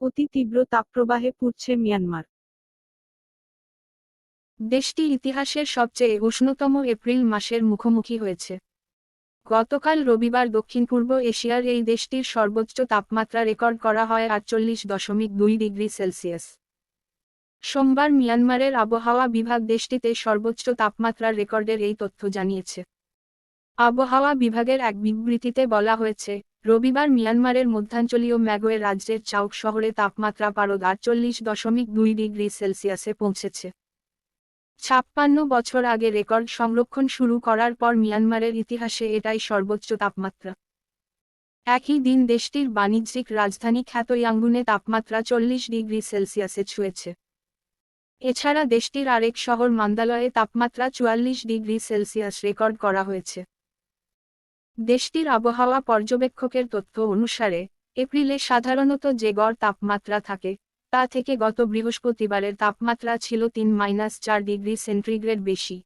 অতি তীব্র তাপপ্রবাহে পুড়ছে মিয়ানমার। দেশটি ইতিহাসের সবচেয়ে উষ্ণতম এপ্রিল মাসের মুখোমুখি হয়েছে। গতকাল রবিবার দক্ষিণ পূর্ব এশিয়ার এই দেশটির সর্বোচ্চ তাপমাত্রা রেকর্ড করা হয় আটচল্লিশ দশমিক দুই ডিগ্রি সেলসিয়াস। সোমবার মিয়ানমারের আবহাওয়া বিভাগ দেশটিতে সর্বোচ্চ তাপমাত্রার রেকর্ডের এই তথ্য জানিয়েছে। আবহাওয়া বিভাগের এক বিবৃতিতে বলা হয়েছে রবিবার মিয়ানমারের মধ্যাঞ্চলীয় ম্যাগোয়ে রাজ্যের চাউক শহরে তাপমাত্রা পারদ আটচল্লিশ দশমিক দুই ডিগ্রি সেলসিয়াসে পৌঁছেছে। ছাপ্পান্ন বছর আগে রেকর্ড সংরক্ষণ শুরু করার পর মিয়ানমারের ইতিহাসে এটাই সর্বোচ্চ তাপমাত্রা। একই দিন দেশটির বাণিজ্যিক রাজধানী খ্যাত ইয়াঙ্গুনে তাপমাত্রা চল্লিশ ডিগ্রি সেলসিয়াসে ছুঁয়েছে। এছাড়া দেশটির আরেক শহর মান্দালয়ে তাপমাত্রা চুয়াল্লিশ ডিগ্রি সেলসিয়াস রেকর্ড করা হয়েছে। দেশটির আবহাওয়া পর্যবেক্ষকের তথ্য অনুসারে, এপ্রিলে সাধারণত যে গড় তাপমাত্রা থাকে, তা থেকে গত বৃহস্পতিবারের তাপমাত্রা ছিল তিন মাইনাস চার ডিগ্রি সেন্টিগ্রেড বেশি।